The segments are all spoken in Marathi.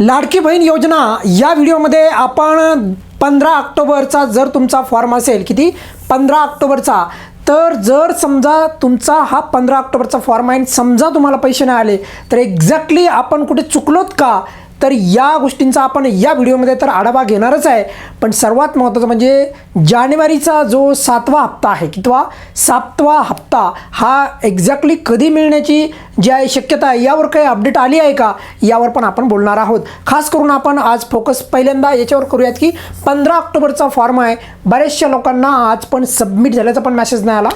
लाडकी बहीण योजना. या व्हिडिओमध्ये आपण पंधरा ऑक्टोबरचा जर तुमचा फॉर्म असेल किती? पंधरा ऑक्टोबरचा. तर जर समजा तुमचा हा पंधरा ऑक्टोबरचा फॉर्म आहे समजा तुम्हाला पैसे नाही आले तर एक्झॅक्टली आपण कुठे चुकलोत का? तर या गोष्टींचा आपण या व्हिडिओमध्ये तर आढावा घेणारच आहे. पण सर्वात महत्त्वाचं म्हणजे जानेवारीचा जो सातवा हप्ता आहे किंवा सातवा हप्ता हा एक्झॅक्टली कधी मिळण्याची जी आहे शक्यता आहे यावर काही अपडेट आली आहे का? यावर पण आपण बोलणार आहोत. खास करून आपण आज फोकस पहिल्यांदा याच्यावर करूयात की पंधरा ऑक्टोबरचा फॉर्म आहे. बऱ्याचशा लोकांना आज पण सबमिट झाल्याचा पण मेसेज नाही आला.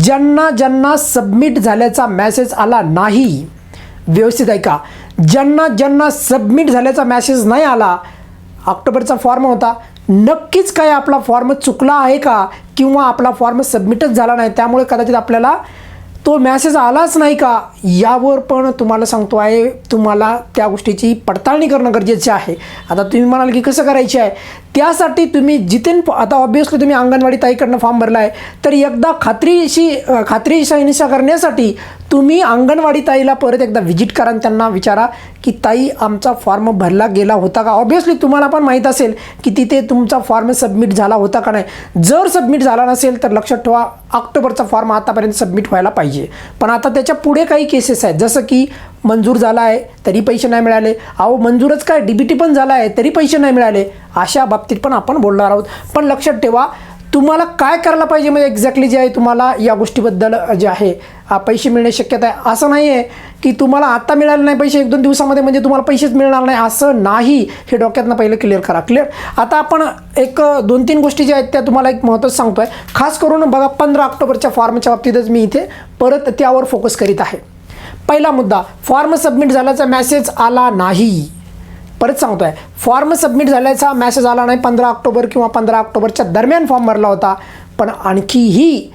ज्यांना ज्यांना सबमिट झाल्याचा मेसेज आला नाही. व्यवस्थित ऐका ज्यांना ज्यांना सबमिट झाल्याचा मॅसेज नाही आला ऑक्टोबरचा फॉर्म होता नक्कीच काय आपला फॉर्म चुकला आहे का? किंवा आपला फॉर्म सबमिटच झाला नाही त्यामुळे कदाचित आपल्याला तो मॅसेज आलाच नाही का? यावर पण तुम्हाला सांगतो आहे तुम्हाला त्या गोष्टीची पडताळणी करणं गरजेचे आहे. आता तुम्ही म्हणाल की कसं करायचे आहे? त्यासाठी तुम्ही जिथे आता ऑब्विसली तुम्ही अंगणवाडी ताईकडनं फॉर्म भरला आहे तर एकदा खात्रीशी अ, खात्रीशी करण्यासाठी तुम्ही अंगणवाडी ताईला परत एकदा व्हिजिट करा आणि त्यांना विचारा की ताई आमचा फॉर्म भरला गेला होता का? ऑब्व्हियसली तुम्हाला पण माहीत असेल की तिथे तुमचा फॉर्म सबमिट झाला होता का नाही. जर सबमिट झाला नसेल तर लक्षात ठेवा ऑक्टोबरचा फॉर्म आतापर्यंत सबमिट व्हायला पाहिजे. पण आता त्याच्या पुढे काही केसेस आहेत. जसं की मंजूर झाला आहे तरी पैसे नाही मिळाले. अहो मंजूरच काय? डी बी टी पण झाला आहे तरी पैसे नाही मिळाले. अशा बाबतीत पण आपण बोलणार आहोत. पण लक्षात ठेवा तुम्हाला काय करायला पाहिजे म्हणजे एक्झॅक्टली जे आहे तुम्हाला या गोष्टीबद्दल जे आहे पैसे मिळण्याची शक्यता आहे. असं नाही आहे की तुम्हाला आत्ता मिळाले नाही पैसे एक दोन दिवसामध्ये म्हणजे तुम्हाला पैसेच मिळणार नाही. असं नाही. हे डोक्यातनं पहिलं क्लिअर करा. क्लिअर आता आपण एक दोन तीन गोष्टी ज्या आहेत त्या तुम्हाला एक महत्त्वाचं सांगतो आहे खास करून बघा पंधरा ऑक्टोबरच्या फॉर्मच्या बाबतीतच मी इथे परत त्यावर फोकस करीत आहे. पहिला मुद्दा फॉर्म सबमिट झाल्याचा मेसेज आला नाही. परत सांगतोय. फॉर्म सबमिट झाल्याचा मॅसेज आला नाही पंधरा ऑक्टोबर किंवा पंधरा ऑक्टोबरच्या दरम्यान फॉर्म भरला होता. पण आणखीही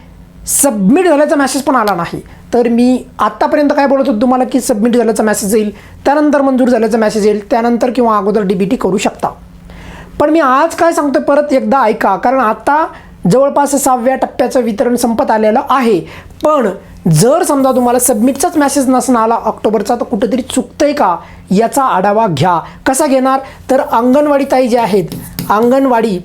सबमिट झाल्याचा मॅसेज पण आला नाही. तर मी आत्तापर्यंत काय बोलत होतो तुम्हाला की सबमिट झाल्याचा मेसेज येईल त्यानंतर मंजूर झाल्याचा मेसेज येईल त्यानंतर किंवा अगोदर डी बी टी करू शकता. पण मी आज काय सांगतो परत एकदा ऐका कारण आत्ता जवळपास सहाव्या टप्प्याचं वितरण संपत आलेलं आहे. पण जर समजा तुम्हाला सबमिटचाच मॅसेज नसणं आला ऑक्टोबरचा तर कुठेतरी चुकतंय का? याचा आढावा घ्या. कसा घेणार? तर अंगणवाडी ताई ज्या आहेत अंगणवाडी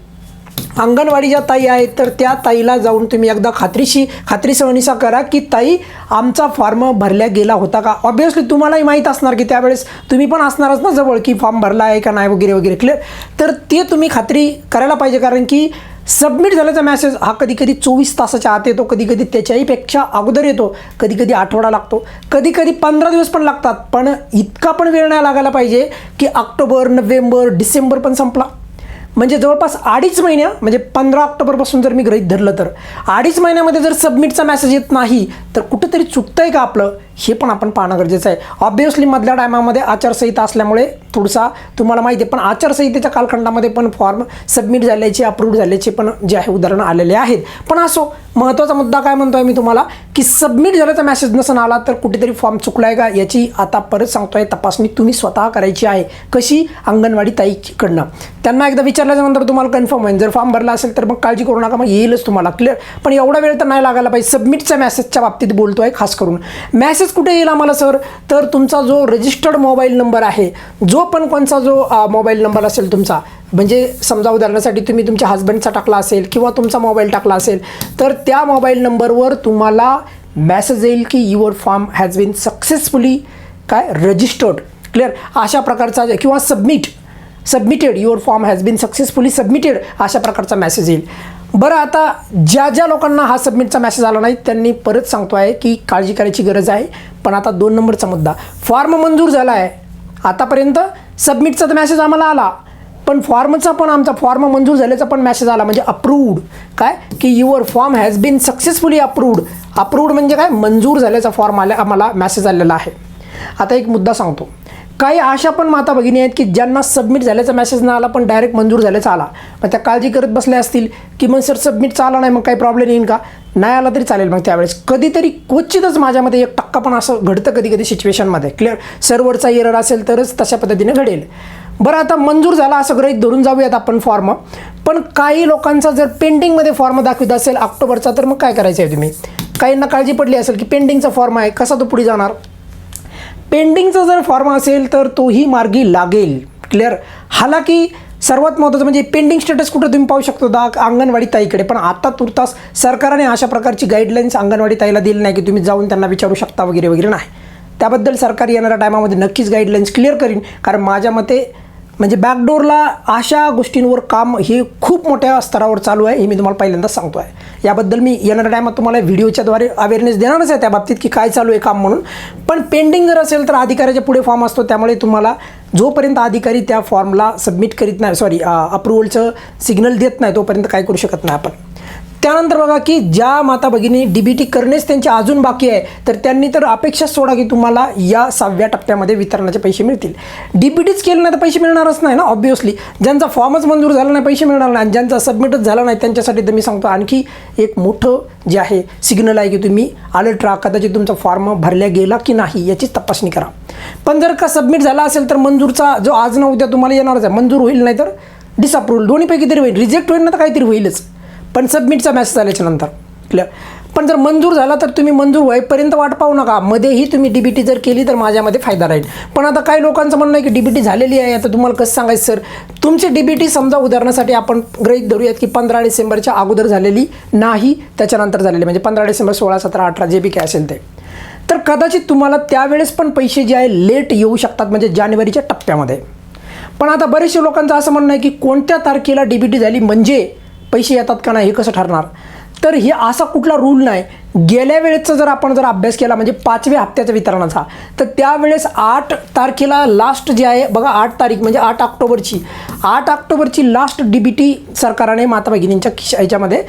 अंगणवाडी ज्या ताई आहेत तर त्या ताईला जाऊन तुम्ही एकदा खात्रीशी खात्री सवनीसा करा की ताई आमचा फॉर्म भरल्या गेला होता का? ऑब्विसली तुम्हालाही माहीत असणार की त्यावेळेस तुम्ही पण असणारच ना जवळ की फॉर्म भरला आहे का नाही वगैरे वगैरे. क्लिअर तर ते तुम्ही खात्री करायला पाहिजे कारण की सबमिट झाल्याचा मेसेज हा कधी कधी चोवीस तासाच्या आत येतो कधी कधी त्याच्याही पेक्षा अगोदर येतो कधी कधी आठवडा लागतो कधी कधी पंधरा दिवस पण लागतात पण इतका पण वेळ नाही लागायला पाहिजे की ऑक्टोबर नोव्हेंबर डिसेंबर पण संपला. म्हणजे जवळपास अडीच महिन्या म्हणजे पंधरा ऑक्टोबरपासून जर मी ग्रहित धरलं तर अडीच महिन्यामध्ये जर सबमिटचा मेसेज येत नाही तर कुठंतरी चुकतं आहे का आपलं? हे पण आपण पाहणं गरजेचं आहे. ऑब्वियसली मधल्या टायमामध्ये आचारसंहिता असल्यामुळे थोडासा तुम्हाला माहिती आहे पण आचारसंहितेच्या कालखंडामध्ये पण फॉर्म सबमिट झाल्याचे अप्रूव्ह झाल्याचे पण जे आहे उदाहरणं आलेले आहेत. पण असो महत्त्वाचा मुद्दा काय म्हणतोय मी तुम्हाला की सबमिट झाल्याचा मेसेज नसून आला तर कुठेतरी फॉर्म चुकलाय का याची आता परत सांगतोय तपासणी तुम्ही स्वतः करायची आहे कशी अंगणवाडी ताईकडनं. त्यांना एकदा विचारल्याच्या तुम्हाला कन्फर्म होईल. जर फॉर्म भरला असेल तर मग काळजी करू नका मग येईलच तुम्हाला. क्लिअर पण एवढा वेळ तर नाही लागायला पाहिजे. सबमिटच्या मेसेजच्या बाबतीत बोलतोय खास करून. मेसेज कुठे येईल आम्हाला सर? तर तुमचा जो रजिस्टर्ड मोबाईल नंबर आहे जो पण कोणचा जो मोबाईल नंबर असेल तुमचा म्हणजे समजा उदाहरणासाठी तुम्ही तुमच्या हस्बंडचा टाकला असेल किंवा तुमचा मोबाईल टाकला असेल तर त्या मोबाईल नंबरवर तुम्हाला मॅसेज येईल की your form has been successfully काय रजिस्टर्ड क्लिअर अशा प्रकारचा किंवा submit submitted your form has been successfully submitted अशा प्रकारचा मेसेज येईल. बरं आता ज्या ज्या लोकांना हा सबमिटचा मॅसेज आला नाही त्यांनी परत सांगतो आहे की काळजी करायची गरज आहे. पण आता दोन नंबरचा मुद्दा. फॉर्म मंजूर झाला आहे आतापर्यंत सबमिटचा तर मॅसेज आम्हाला आला. पण फॉर्मचा पण आमचा फॉर्म मंजूर झाल्याचा पण मॅसेज आला. म्हणजे अप्रूव्ड काय? की your form has been successfully approved approved म्हणजे काय? मंजूर झाल्याचा फॉर्म आल्या आम्हाला मॅसेज आलेला आहे. आता एक मुद्दा सांगतो. काही अशा पण माता भगिनी आहेत की ज्यांना सबमिट झाल्याचा मेसेज नाही आला पण डायरेक्ट मंजूर झाल्याचा आला. मग त्या काळजी करत बसल्या असतील की मग सर सबमिटचा आला नाही मग काही प्रॉब्लेम येईल का? नाही आला तरी चालेल मग त्यावेळेस. कधीतरी क्वचितच माझ्यामध्ये एक टक्का पण असं घडतं कधी कधी सिच्युएशनमध्ये क्लिअर सर्व्हरचा एरर असेल तरच तशा पद्धतीने घडेल. बरं आता मंजूर झाला असं गृहीत धरून जाऊयात आपण फॉर्म पण काही लोकांचा जर पेंडिंगमध्ये फॉर्म दाखवित असेल ऑक्टोबरचा तर मग काय करायचं आहे तुम्ही? काहींना काळजी पडली असेल की पेंडिंगचा फॉर्म आहे कसा तो पुढे जाणार? पेंडिंगचा जर फॉर्म असेल तर तोही मार्गी लागेल. क्लिअर हालाकी सर्वात महत्त्वाचं म्हणजे पेंडिंग स्टेटस कुठं तुम्ही पाहू शकतो? दा अंगणवाडी ताईकडे. पण आता तुर्तास सरकारने अशा प्रकारची गाईडलाईन्स अंगणवाडी ताईला दिली नाही की तुम्ही जाऊन त्यांना विचारू शकता वगैरे वगैरे नाही. त्याबद्दल सरकार येणाऱ्या टायमामध्ये नक्कीच गाईडलाईन्स क्लिअर करीन. कारण माझ्या मते म्हणजे बॅकडोरला अशा गोष्टींवर काम हे खूप मोठ्या स्तरावर चालू आहे हे मी तुम्हाला पहिल्यांदाच सांगतो आहे याबद्दल मी येणाऱ्या टायमात तुम्हाला व्हिडिओच्याद्वारे अवेअरनेस देणारच आहे त्या बाबतीत की काय चालू आहे काम म्हणून. पण पेंडिंग जर असेल तर अधिकाऱ्याच्या पुढे फॉर्म असतो त्यामुळे तुम्हाला जोपर्यंत अधिकारी त्या फॉर्मला सबमिट करीत नाही सॉरी अप्रुव्हलचं सिग्नल देत नाही तोपर्यंत काय करू शकत नाही आपण. त्यानंतर बघा की ज्या माता भगिनी डी बी टी करणेच त्यांची अजून बाकी आहे तर त्यांनी तर अपेक्षा सोडा की तुम्हाला या सहाव्या टप्प्यामध्ये वितरणाचे पैसे मिळतील. डी टीच केलं नाही तर पैसे मिळणारच नाही ना ऑब्वियसली ज्यांचा फॉर्मच मंजूर झाला नाही पैसे मिळणार नाही आणि ज्यांचा सबमिटच झाला नाही त्यांच्यासाठी तर मी सांगतो आणखी एक मोठं जे आहे सिग्नल आहे की तुम्ही अलर्ट राहा कदाचित तुमचा फॉर्म भरल्या गेला की नाही याची तपासणी करा. पण जर का सबमिट झाला असेल तर मंजूरचा जो आज ना उद्या तुम्हाला येणारच आहे मंजूर होईल नाही तर डिसअप्रूव्हल दोन्हीपैकी तरी होईल रिजेक्ट होईल ना तर काहीतरी होईलच. पण सबमिटचा मॅसेज आल्याच्यानंतर. क्लिअर पण जर मंजूर झाला तर तुम्ही मंजूर होईपर्यंत वाट पाहू नका. मध्येही तुम्ही डी बी टी जर केली तर माझ्यामध्ये फायदा राहील. पण आता काही लोकांचं म्हणणं आहे की डी बी टी झालेली आहे. आता तुम्हाला कसं सांगायचं सर तुमची डी बी टी समजा उदाहरणासाठी आपण गृहीत धरूयात की पंधरा डिसेंबरच्या अगोदर झालेली नाही त्याच्यानंतर झालेली. म्हणजे पंधरा डिसेंबर सोळा सतरा अठरा जे बी काय असेल ते. तर कदाचित तुम्हाला त्यावेळेस पण पैसे जे आहे लेट येऊ शकतात. म्हणजे जानेवारीच्या टप्प्यामध्ये. पण आता बरेचसे लोकांचं असं म्हणणं आहे की कोणत्या तारखेला डी बी टी झाली म्हणजे पैसे येतात का नाही हे कसं ठरणार? तर हे असा कुठला रूल नाही. गेल्या वेळेचा जर आपण जर अभ्यास केला म्हणजे पाचव्या हप्त्याचा वितरणाचा तर त्यावेळेस आठ तारखेला लास्ट जे आहे बघा आठ तारीख म्हणजे आठ ऑक्टोबरची. आठ ऑक्टोबरची लास्ट डी बी टी सरकारने माता भगिनींच्या खिश याच्यामध्ये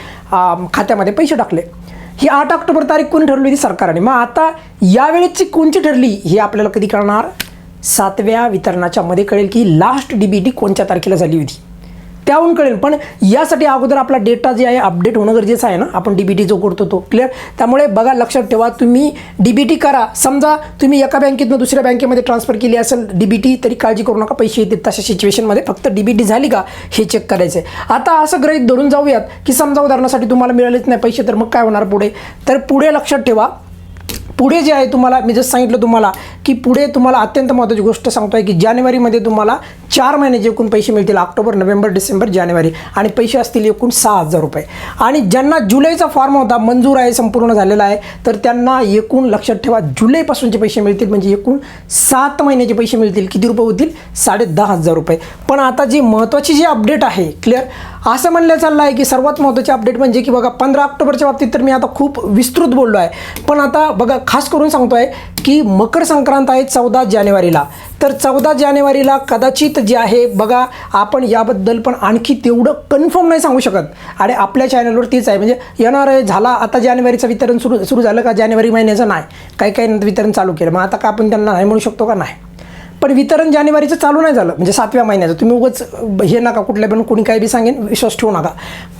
खात्यामध्ये पैसे टाकले. ही आठ ऑक्टोबर तारीख कोणी ठरवली होती? सरकारने. मग आता यावेळेची कोणची ठरली हे आपल्याला कधी कळणार? सातव्या वितरणाच्या मध्ये कळेल की लास्ट डी बी टी कोणत्या तारखेला झाली होती. त्याहून कळेल. पण यासाठी अगोदर आपला डेटा जे आहे अपडेट होणं गरजेचं आहे ना? आपण डी बी टी जो करतो तो. क्लिअर त्यामुळे बघा लक्षात ठेवा तुम्ही डी बी टी करा. समजा तुम्ही एका बँकेतनं दुसऱ्या बँकेमध्ये ट्रान्सफर केली असेल डी बी टी तरी काळजी करू नका. पैसे येतील तशा सिच्युएशनमध्ये फक्त डी बी टी झाली का हे चेक करायचं आहे आता असं ग्रहित धरून जाऊयात की समजा उदाहरणासाठी तुम्हाला मिळालेच नाही पैसे तर मग काय होणार पुढे? तर पुढे लक्षात ठेवा. पुढे जे आहे तुम्हाला मी जसं सांगितलं तुम्हाला की पुढे तुम्हाला अत्यंत महत्त्वाची गोष्ट सांगतो आहे की जानेवारीमध्ये तुम्हाला चार महिन्याचे एकूण पैसे मिळतील ऑक्टोबर नोव्हेंबर डिसेंबर जानेवारी आणि पैसे असतील एकूण सहा हजार रुपये. आणि ज्यांना जुलैचा फॉर्म होता मंजूर आहे संपूर्ण झालेला आहे तर त्यांना एकूण लक्षात ठेवा जुलैपासूनचे पैसे मिळतील म्हणजे एकूण सात महिन्याचे पैसे मिळतील. किती रुपये होतील? साडे दहा हजार रुपये. पण आता जी महत्त्वाची जी अपडेट आहे क्लिअर असं म्हणलं चाललं आहे की सर्वात महत्त्वाची अपडेट म्हणजे की बघा पंधरा ऑक्टोबरच्या बाबतीत तर मी आता खूप विस्तृत बोललो आहे. पण आता बघा खास करून सांगतो आहे की मकर संक्रांत आहे चौदा जानेवारीला. तर चौदा जानेवारीला कदाचित जे आहे बघा आपण याबद्दल पण आणखी तेवढं कन्फर्म नाही सांगू शकत. आणि आपल्या चॅनलवर तीच आहे. म्हणजे येणार आहे झाला आता जानेवारीचं वितरण सुरू सुरू झालं का जानेवारी महिन्याचं नाही. काही काही वितरण चालू केलं. मग आता का आपण त्यांना नाही म्हणू शकतो का? नाही. पण वितरण जानेवारीचं चालू नाही झालं. म्हणजे सातव्या महिन्याचं. तुम्ही उगच हे नका कुठल्या पण कोणी काही बी सांगेन विश्वास ठेवू नका.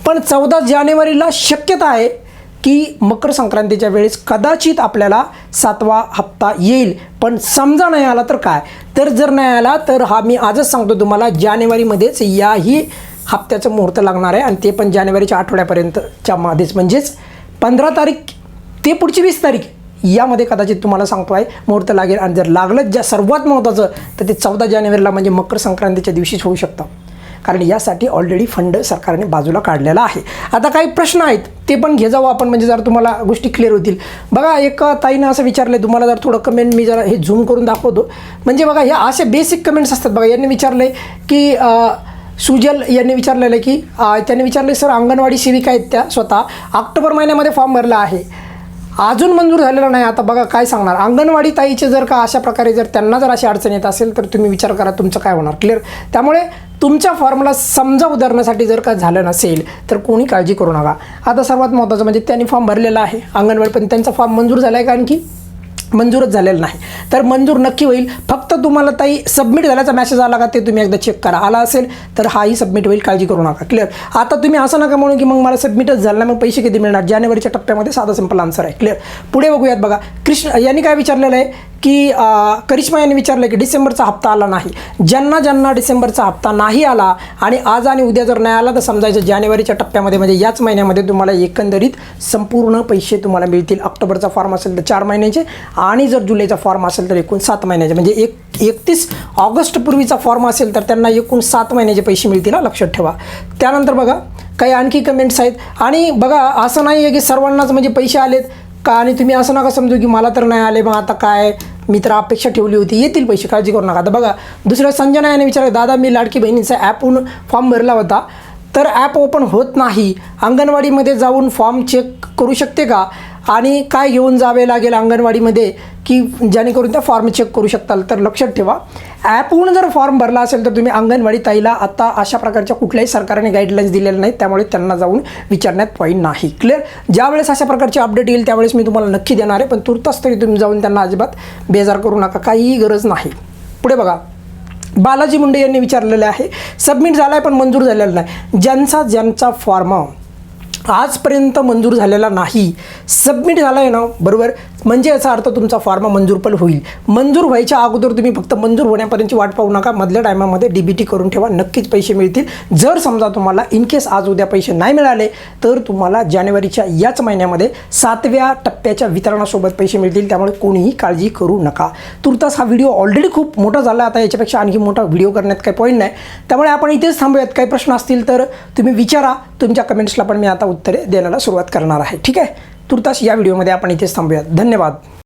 पण चौदा जानेवारीला शक्यता आहे की मकर संक्रांतीच्या वेळेस कदाचित आपल्याला सातवा हप्ता येईल. पण समजा नाही आला तर काय? तर जर नाही आला तर हा मी आजच सांगतो तुम्हाला जानेवारीमध्येच याही हप्त्याचं मुहूर्त लागणार आहे. आणि ते पण जानेवारीच्या आठवड्यापर्यंतच्या मध्येच. म्हणजेच पंधरा तारीख ते पुढची वीस तारीख. यामध्ये कदाचित तुम्हाला सांगतो आहे मुहूर्त लागेल आणि जर लागलंच ज्या सर्वात महत्त्वाचं तर ते चौदा जानेवारीला म्हणजे मकर संक्रांतीच्या दिवशीच होऊ शकतं. कारण यासाठी ऑलरेडी फंड सरकारने बाजूला काढलेला आहे. आता काही प्रश्न आहेत ते पण घे जाऊ आपण म्हणजे जर तुम्हाला गोष्टी क्लिअर होतील. बघा एक ताईनं असं विचारलं तुम्हाला जर थोडं कमेंट मी जरा हे झूम करून दाखवतो. म्हणजे बघा ह्या असे बेसिक कमेंट्स असतात. बघा यांनी विचारले की अं, सुजल यांनी विचारलेलं आहे की त्यांनी विचारले सर अंगणवाडी सेविका आहेत त्या स्वतः ऑक्टोबर महिन्यामध्ये फॉर्म भरला आहे. अजून मंजूर झालेला नाही. आता बघा काय सांगणार. अंगणवाडी ताईचे जर का अशा प्रकारे जर त्यांना जर अशी अडचण येत असेल तर तुम्ही विचार करा तुमचं काय होणार. क्लिअर त्यामुळे तुमच्या फॉर्मला समजा उदाहरणासाठी जर का झालं नसेल तर कोणी काळजी करू नका. आता सर्वात महत्त्वाचं म्हणजे त्यांनी फॉर्म भरलेला आहे. अंगणवाडी पण त्यांचा फॉर्म मंजूर झाला आहे कारण की मंजूरच झालेलं नाही. तर मंजूर नक्की होईल. फक्त तुम्हाला ताई सबमिट झाल्याचा मेसेज आला का ते तुम्ही एकदा चेक करा. आला असेल तर हाही सबमिट होईल. काळजी करू नका. क्लिअर आता तुम्ही असं नका म्हणून की मग मला सबमिटच झालं मग पैसे किती मिळणार? जानेवारीच्या टप्प्यामध्ये साधा सिंपल आन्सर आहे. क्लिअर पुढे बघूयात बघा. कृष्ण यांनी काय विचारलेलं आहे? की करिश्मा यांनी विचारलं की डिसेंबरचा हप्ता आला नाही. ज्यांना ज्यांना डिसेंबरचा हप्ता नाही आला आणि आज आणि उद्या जर नाही आला तर समजायचं जानेवारीच्या टप्प्यामध्ये म्हणजे याच महिन्यामध्ये तुम्हाला एकंदरीत संपूर्ण पैसे तुम्हाला मिळतील. ऑक्टोबरचा फॉर्म असेल तर चार महिन्याचे आणि जर जुलैचा फॉर्म असेल तर एकूण सात महिन्याचे. म्हणजे एक एकतीस ऑगस्टपूर्वीचा फॉर्म असेल तर त्यांना एकूण सात महिन्याचे पैसे मिळतील लक्षात ठेवा. त्यानंतर बघा काही आणखी कमेंट्स आहेत. आणि बघा असं नाही आहे की सर्वांनाच म्हणजे पैसे आलेत. का आणि तुम्ही असं नका समजू की मला तर नाही आले मग आता काय? मी तर अपेक्षा ठेवली होती. येतील पैसे काळजी करू नका. आता बघा दुसऱ्या संजना याने विचारलं दादा मी लाडकी बहिणीचा ॲपहून फॉर्म भरला होता. तर ॲप ओपन होत नाही. अंगणवाडीमध्ये जाऊन फॉर्म चेक करू शकते का? आणि काय घेऊन जावे लागेल अंगणवाडीमध्ये? की जेणेकरून त्या फॉर्म चेक करू शकताल. तर लक्षात ठेवा ॲपहून जर फॉर्म भरला असेल तर तुम्ही अंगणवाडी ताईला आता अशा प्रकारच्या कुठल्याही सरकारने गाईडलाईन्स दिलेल्या नाहीत त्यामुळे त्यांना जाऊन विचारण्यात पॉईंट नाही. क्लिअर ज्यावेळेस अशा प्रकारची अपडेट येईल त्यावेळेस मी तुम्हाला नक्की देणार आहे पण तुर्तास तरी तुम्ही जाऊन त्यांना अजिबात बेजार करू नका काहीही गरज नाही. पुढे बघा. बालाजी मुंडे यांनी विचारलेलं आहे सबमिट झाला आहे पण मंजूर झालेला नाही. ज्यांचा ज्यांचा फॉर्म आजपर्यंत मंजूर झालेला नाही. सबमिट झाला आहे ना बरोबर? म्हणजे याचा अर्थ तुमचा फॉर्म मंजूर पण होईल. मंजूर व्हायच्या अगोदर तुम्ही फक्त मंजूर होण्यापर्यंतची वाट पाहू नका. मधल्या टायमामध्ये डी बी टी करून ठेवा. नक्कीच पैसे मिळतील. जर समजा तुम्हाला इन केस आज उद्या पैसे नाही मिळाले तर तुम्हाला जानेवारीच्या याच महिन्यामध्ये सातव्या टप्प्याच्या वितरणासोबत पैसे मिळतील. त्यामुळे कोणीही काळजी करू नका. तुर्तास हा व्हिडिओ ऑलरेडी खूप मोठा झाला. आता याच्यापेक्षा आणखी मोठा व्हिडिओ करण्यात काही पॉईंट नाही. त्यामुळे आपण इथेच थांबूयात. काही प्रश्न असतील तर तुम्ही विचारा. तुमच्या कमेंट्सला पण मी आता उत्तरे देण्याला सुरुवात करणार आहे. ठीक आहे? तुर्तास या व्हिडिओमध्ये आपण इथेच थांबूयात. धन्यवाद.